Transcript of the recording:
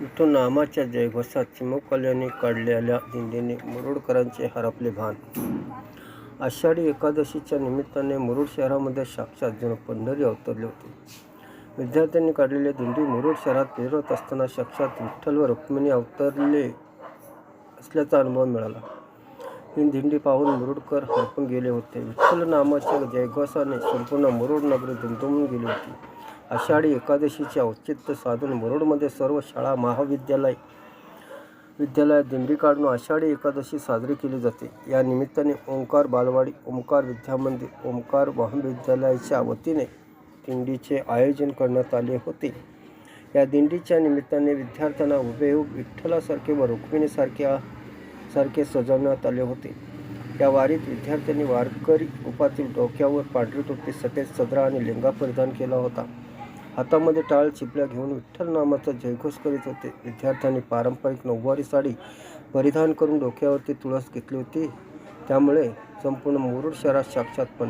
विठ्ठल नामाच्या जयघोषात चिमुकल्याने काढलेल्या दिंडीने मुरुडकरांचे हरपले भान. आषाढी एकादशीच्या निमित्ताने मुरुड शहरामध्ये साक्षात जण पंढरी अवतरले होते. विद्यार्थ्यांनी काढलेली दिंडी मुरुड शहरात फिरत असताना साक्षात विठ्ठल व रुक्मिणी अवतरले असल्याचा अनुभव मिळाला. ही दिंडी पाहून मुरुडकर हरपून गेले होते. विठ्ठल नामाच्या जयघोषाने संपूर्ण मुरुड नगरी दुमदुमून गेली होती. आषाढी एकादशीचे औचित्य साधून मुरुडमध्ये सर्व शाळा महाविद्यालय विद्यालयात दिंडी काढून आषाढी एकादशी साजरी केली जाते. या निमित्ताने ओंकार बालवाडी ओंकार विद्यामंदिर ओंकार महाविद्यालयाच्या वतीने दिंडीचे आयोजन करण्यात आले होते. या दिंडीच्या निमित्ताने विद्यार्थ्यांना हुबेहूब विठ्ठलासारखे व रुक्मिणीसारख्या सारखे सजवण्यात आले होते. या वारीत विद्यार्थ्यांनी वारकरी उपातील डोक्यावर पांढरी टोपी सफेद सदरा आणि लेंगा परिधान केला होता. हातामध्ये टाळ चिपल्या घेऊन विठ्ठल नामाचा जयघोष करीत होते. विद्यार्थ्यांनी पारंपरिक नऊवारी साडी परिधान करून डोक्यावरती तुळस घेतली होती. त्यामुळे संपूर्ण मुरुड शहरात साक्षात पण